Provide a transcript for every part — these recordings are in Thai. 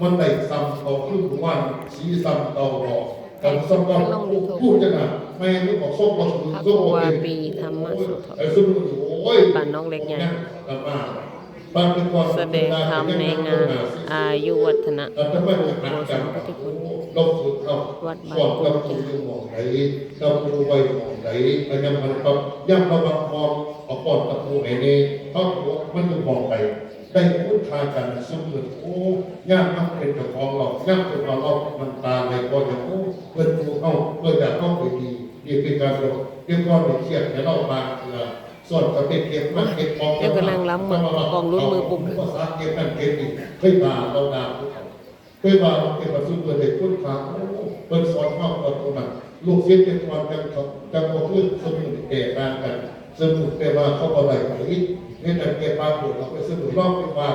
มันได้ซ้ำเอาครึ่งวันสีซ้ำเอาออกกันซ้ำก็พูดจังอะไม่รู้บอกส้มก็คือส้มโอเคไอ้ส้มโอ้ยบ้านน้องเล็กใหญ่กลับมาบ้านเป็นความแสดงธรรมในงานอายุวัฒนะเราจะไม่ได้หันกันเราฝึกเราวัดบ้านสอนเราครูอยู่หมองไหนเราครูไว้หมองไหนอันยังมันก็ย่ำเราบางพร้อมเอาปอดตะปูไอ้นี่เขาบอกว่ามันอยู่มองไป ได้พูดทากันสมมติโอ้ย่างมันเป็นเจ้าของเราย่างเป็นเราเรามันตาไปก็อย่างโอ้เพื่อนครูเข้าเพื่อนอยากเข้าไปดีนี่เป็นการเราเรียกว่าเป็นเครียดในเรามางเถื่อส่วนกับเป็นเก็บมันเก็บของเดี๋ยวกำลังล้ำมือกองรุ่นมือปุ่มภาษาเก็บนั่นเก็บนี่เคยมาเราด่าพวกเขาเคยว่าเราเป็นประสุนเปิดเด็กคุณขาเปิดสอนเข้าประตูนั้นลูกเสียเป็นความจำเขาจำเขาขึ้นสมุนแก่ต่างกัน สมุนแต่ว่าเขาบ่ได้ไปนี่แต่เก็บปลาปวดเราไปสมุนรอบไปว่า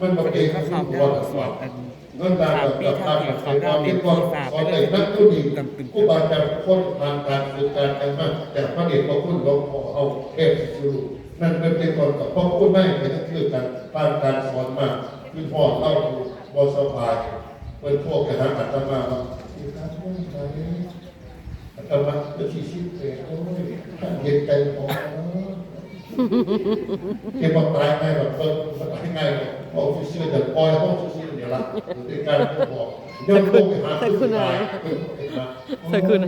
มันบ่เป็นที่ตัวต่างนั่นตามกับตามกับความที่ว่าสอนให้นักธุรกิจผู้บาดเจ็บคนทางการสื่อการทางมากจากพระเดชพระคุณหลวงพ่อเอาเทพสุรุนั่นเป็นเป็นกับพ่อคุณไม่เป็นคือการผ่านการสอนมาคือพ่อเล่าดูบสบายเป็นพวกกระทำอัตมาว่าที่การเรื่ไหวอัตมาจะชี้ชี้เปรตโอ้ยเห็นใจพอเก็บตายง่ายแบบเพิ่ม ตายง่ายแบบพอที่เชื่อแต่ปล่อยห้องซื่อๆเนี่ยละในการบอกย่อมลงไปหาผู้ตายใส่คุณ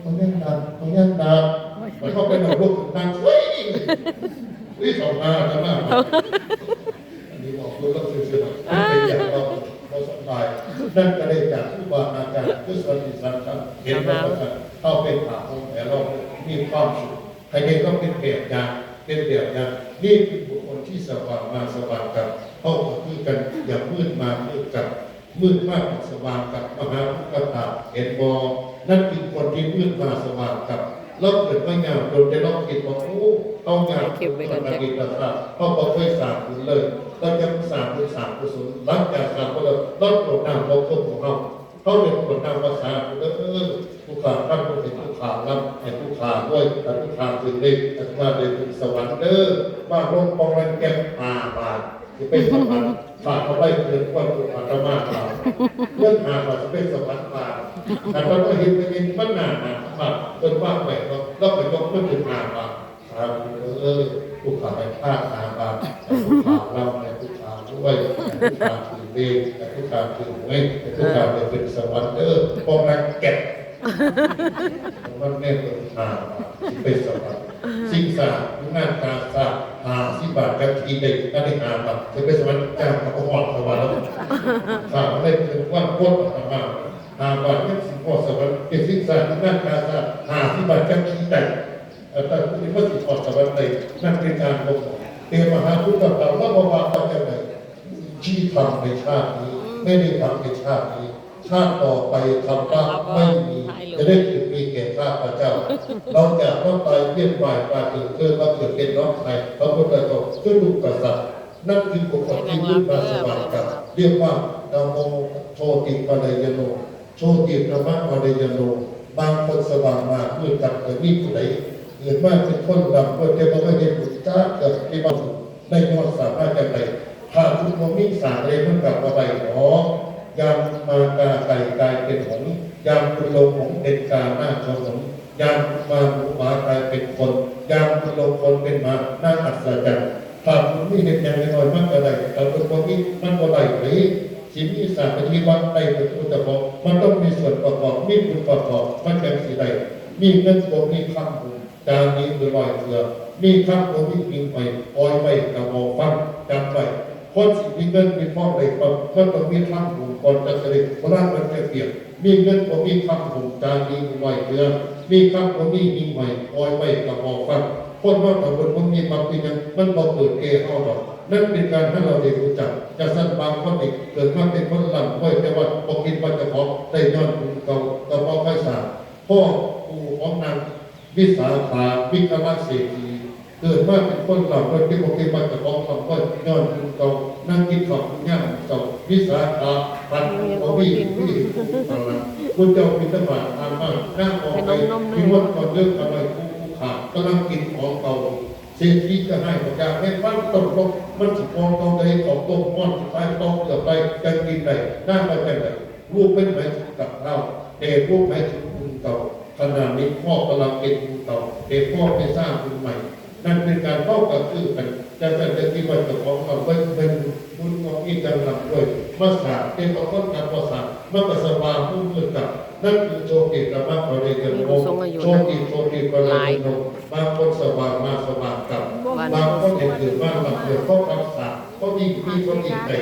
เขาเล่นดังเขาเล่นดังมันเข้าไปในรูปดังเฮ้ยวิ่งออกมาแล้วนะอันนี้บอกคุณต้องซื่อๆเป็นอย่างเราเราสบายนั่นก็ได้จากผู้บาอาจารย์ผู้สอนที่สันติเห็นว่าเข้าเป็นผ่าของแต่เรามีความสุขใครเองก็เป็นแบบอย่าง เป็นแบบอย่างนี่คือบุคคลที่สว่างมาสว่างกับเข้ากับคือกันอย่ามืดมามืดกับมืดมากกว่าสว่างกับมหาพุทธตาเห็นบอนั่นคือคนที่มืดมาสว่างกับเราเกิดไม่งามโดนได้เราคิดว่าโอ้เอางามเก็บไว้ก่อนตะกี้ตะตาเพราะเราเคยสร้างคุณเลยเราจะสางคุณสร้างกุศลหลังจากสร้างก็เราเราโปรดน้ำเราควบของเราเขาเรียนโปรดน้ำภาษาเออเออ ผู้ขาท่านผู้เป็นผู้ขารับให้ผู้ขาด้วยแต่ผู้ขาถึงได้แต่ว่าได้ถึงสวรรค์เด้อบ้าลงปองรันแก้มป่าบาทที่เป็นสวรรค์ฝากเขาไว้เกินกว่าตัวอาตมาเราเรื่องหาว่าจะเป็นสวรรค์ป่าแต่เราก็เห็นไปเห็นมันหนาหนาบาทเป็นว่าแปลกเราเราไปยกมันถึงหาบาทครับเออผู้ขาไปฆ่าหาบาทผู้ขาเราในผู้ขาด้วยผู้ขาถือเบงแต่ผู้ขาถือไว้แต่ผู้ขาเป็นสวรรค์เด้อปองรันแก้ม มันแม่ตัวหาสิไปสวรรค์สิ่งสาทุงานตารสาหาสิบาทกับทีเด็กก็ได้หาบัตรจะไปสวรรค์จ้างกับหอดสวรรค์แล้วสาไม่เป็นวันโคตรมาหาบัตรกับสิบหอสวรรค์เป็นสิ่งสาทุงานตารสาหาสิบาทกับทีเด็กแต่ที่มาสิบหอสวรรค์เลยนั่นเป็นการโกงเตรียมหาพุทธเจ้าแล้วบอกว่าเขาจะไหนที่ทำในชาตินี้ไม่ได้ทำในชาตินี้ ชาติต่อไปทำว่าไม่มี จะได้ถึงมีแก่ข้าพเจ้า เราจะต้องตายเวียนว่ายตายเกิดเกิดมาเกิดเป็นน้องใครพระพุทธเจ้าช่วยลูกกษัตริย์นั่นคือบุคคลที่ขึ้นมาสว่างกับเรียกว่าดามโมโชติปะเยโนโชติธรรมะปะเยโนบางคนสว่างมาเพื่อกับแต่นี่ผู้ใดเกิดมาเป็นคนดำเพื่อจะมาเห็นบุตรจ้าเกิดที่บ้านในยอดสามารถจะไปถ้าคุณมมิสาเลยมันกลับมาไปหนอ ยามมากาไก่กายเป็นหงยามคุณลงหงเป็นกาหน้าชนหงยามมาหมูหมากลายเป็นคนยามคุณลงคนเป็นหมาหน้าอัศจรรย์ถ้าคุณมีเห็นอย่างน้อยมันอะไรแต่คุณบอกนี้มันก็ได้หรือสิ่งที่สามปฏิวัติไปเป็นตัวเฉพาะมันต้องมีส่วนประกอบมีคุณประกอบมันเป็นสิ่งใดมีเงินตัวมีคำบุญจานนี้คือลอยเกลือมีคำตัวมีพิงไปปล่อยไปกระบอกฟังจำไว้ คนสิมีเงินมีทองในความก็ต้องมีทางหูก่อนจะเสด็จพระราชมันจะเปรียบมีเงินก็มีคำหูจานมีไหวเกลือมีคำก็มีมีไหวคอยไว้กับหอฟังคนว่าแต่คนมันมีความเป็นยังมันบอกเปิดเกเอาดอกนั่นเป็นการให้เราได้รู้จักจะสั้นบางคนอีกเกิดมาเป็นคนลำไว้แต่ว่าบอกกินว่าจะขอได้ยอดบุญเก่าก็พอค่อยสร้าพ่อปู่ของนางวิสาขาวิกรมเศรษฐี เกิดมาเป็นคนเหล่านั้นที่บอกที่มันจะของคำว่าย้อนคุณเก่านั่งกินข้าวคุณย่างเก่าวิสาขาพันโอวีที่คุณเจ้าพิธบาทางบ้านนั่งออกไปพิมพ์ก่อนเรื่องอะไรผู้ขาดกำลังกินของเก่าเศรษฐีจะให้ประกาศให้ฟังตกลงมันสิมองตรงใดของตรงม่อนไปต้องเกือบไปกันกินได้หน้าไปเป็นไหนลูกเป็นไหมกับเราเด็กลูกไหมถึงคุณเก่าขณะนี้พ่อกำลังเป็นคุณเก่าเด็กพ่อไปสร้างคุณใหม่ นั่นเป็นการเข้ากับคือกันจะจะจะที่ว่าจะของเราเป็นเป็นบุญของอีกจังหวัดด้วยมาสาเป็นของคนกับภาษามาประสบาผู้มือกับนั่นคือโชติธรรมะปริยันโมโชติโชติปริยันโมบางคนสว่างมาสว่างกับบางคนเห็นตื่นมากบางคนเขารักษาเขาดีที่เขาดีใจ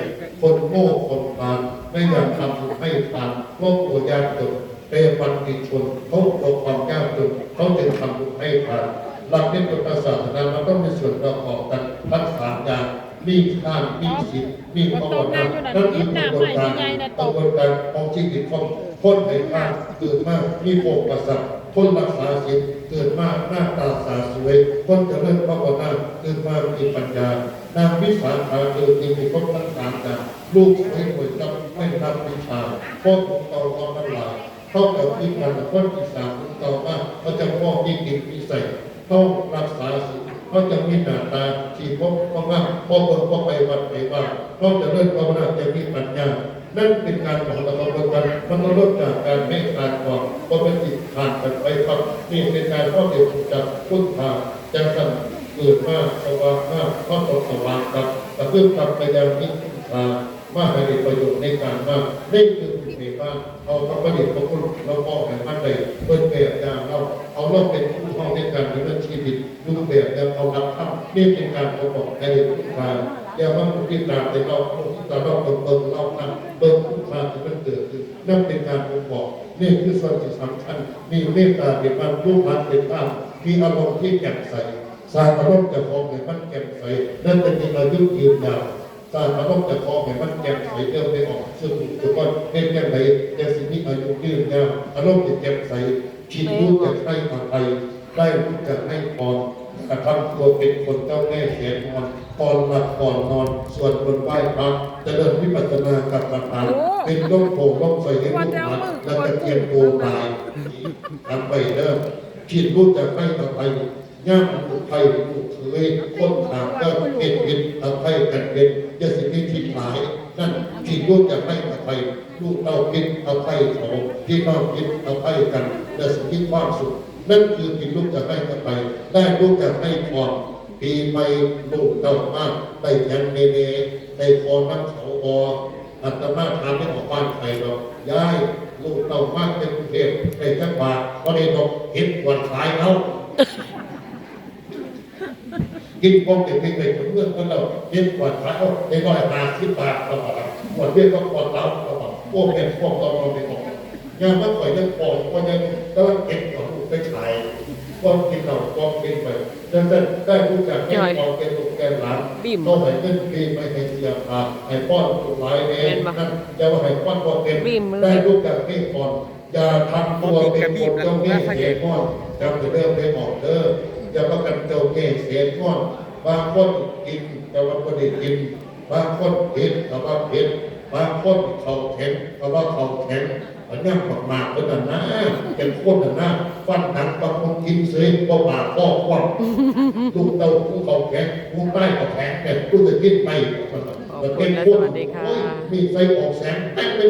คนโง่คนพานไม่ยากทำให้ทานโลกโอยากจนเป็นวันติชนเขาตกความยากจนเขาจึงทำให้ทาน หลักนิพพานศาสนามันต้องมีส่วนประกอบกันทั้งสามอย่างมีทานมีศีลมีภาวนานั่นคือกระบวนการกระบวนการของชีวิตของคนให้านเกิดมากมีโภคประสาทคนรักษาศีลเกิดมากหน้าตาสาสวย คนเจริญภาวนาเกิดมากมีปัญญานางวิสาขาเกิดมีครบทั้งสามอย่างลูกไม่ควรจำไม่รับวิชาพ่อของเราเราทั้งหลายเข้ากับที่มันคนที่สามของเราว่าเขาจะพ่อมีกิจวิสัย ต้องรักษาศีลเขาจะมีหน้าตาที่พเพราะว่าพอเปิดพอไปวัดไปว่าเขาจะเริ่มภาวนาจะมีปัญญานั่นเป็นการของเราบนกันมันลดจากการไม่การก่อนเพราะเป็นจิตผ่านกันไปครับนี่เป็นการข้อเดียวจากพุทธาจังสันเกิดมากสว่างมากข้อตกสว่างครับแต่เพื่อทำไปยังนิพพานมาให้ประโยชน์ในการมากนี่คือในบ้านเอาพระประดิษฐ์พระคุณเรามอบให้มันได้เพื่อแบบอย่างเราเอาเราเป็นผู้ีวิตดูปแบบอย่างเอารับทำนี่เป็นการประกอบให้ได้ทุกทางอย่ว่าผู้ที่ตามแต่เราที่ตาเราเปิดเปิดเราทำเปิดทุกทาที่มันเกิดขึ้นนั่นเป็นการบ่งบอกนี่คือส่วนที่สำคัญมีเมตตาเป็นมันรูปรักเป็นภาพมีอารมณ์ที่แจ่มใสสร้างอารมณ์จะคองให้มันแจ่มใสนั่นเป็นที่เรายึดยืนยาวการอารมณ์จะคอให้มันแจ่มใสเดิมไม่ออกซึ่งทุกคนเป็นอย่างไรแต่สิ่งที่อายุยืนยาวอารมณ์จะแจ่มใสคิดรู้จะให้อไร ได้รู้จะให้พรกระทำตัวเป็นคนเจ้าแม่เสียนอนก่อนหลับก่อนนอนส่วนบนไหว้พระเจะเดินวิปัสสนากับประธานเป็นร่มโพร่มใสให้ลูกหลานและตะเกียนโกตายทำไปเด้อคิดรู้จะให้อะไรย่ามอุทัยอุเคยคนถามก็เป็นเป็นอภัยกันเป็นยาสิทธิที่หมายนั่นที่ลูกจะให้อภัยลูกเราคิดอภัยเขาที่เราคิดอภัยกันยาสิทธิความสุข นั่นคือที่ลูกจะให้อภัยได้ลูกจะให้พรปีใหม่ลูกเต่ามากได้ยังเนเนได้พรนักเขาบออัตมาทานไม่ออกบ้านใครหรอกย้ายลูกเต่ามากเป็นเทพในจังหวัดก็ได้ดอกเห็นวันขายเอากินพงเด็กเด็กเมื่อคนเราเห็นกว่าขายเอาในร้อยห้าสิบบาทตลอดหมดเบี้ยก็ปวดเราตลอดพวกเป็นพวกเราเราไปบอกยามมาข่อยยังปล่อยก็ยังก็เก็บของ ไปขายก็กินเราก็กินไปดังนั้นได้รู้จักให้พอเก็บลูกแกนหลานบิ่มก็ให้เงินปีไปให้เสียพาให้ป้อนลูกหลายเองนั่นอย่าว่าให้ป้อนป้อนเป็นบิ่มมึงได้รู้จักให้พรอย่าทำตัวเป็นคนเจ้าแม่เสียพรจำจะเริ่มได้บอกเด้ออย่าประกันเจ้าเกศเสียก้อนบางคนกินแต่ว่าไม่ได้กินบางคนเผ็ดแต่ว่าเผ็ดบางคนเขาแข็งแต่ว่าเขาแข็ง อันนี้มากมากเป็นอันนะเป็นคนอันนะฟันหนังบางคนกินเสียก็ปากก็ควักลูกเต้าผู้เขาแข็งผู้ใต้ก็แข็งแต่ผู้จะกินไปมันเป็นคนโอ้ยมีไฟออกแสงแป้งเป็น